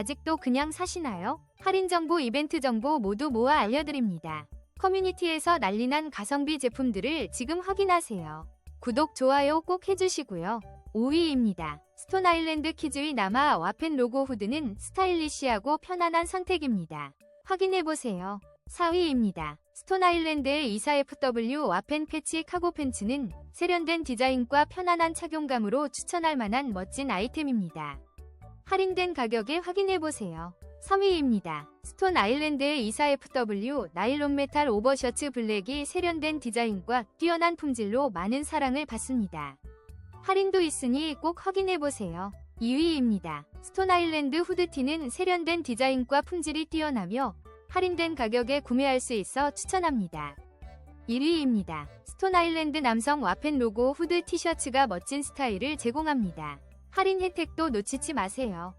아직도 그냥 사시나요? 할인 정보, 이벤트 정보 모두 모아 알려드립니다. 커뮤니티에서 난리난 가성비 제품들을 지금 확인하세요. 구독, 좋아요 꼭 해주시고요. 5위입니다. 스톤 아일랜드 키즈의 남아 와펜 로고 후드는 스타일리시하고 편안한 선택입니다. 확인해보세요. 4위입니다. 스톤 아일랜드의 24FW 와펜 패치 카고 팬츠는 세련된 디자인과 편안한 착용감으로 추천할 만한 멋진 아이템입니다. 할인된 가격에 확인해보세요. 3위입니다. 스톤 아일랜드의 24FW 나일론 메탈 오버셔츠 블랙이 세련된 디자인과 뛰어난 품질로 많은 사랑을 받습니다. 할인도 있으니 꼭 확인해보세요. 2위입니다. 스톤 아일랜드 후드티는 세련된 디자인과 품질이 뛰어나며 할인된 가격에 구매할 수 있어 추천합니다. 1위입니다. 스톤 아일랜드 남성 와펜 로고 후드 티셔츠가 멋진 스타일을 제공합니다. 할인 혜택도 놓치지 마세요.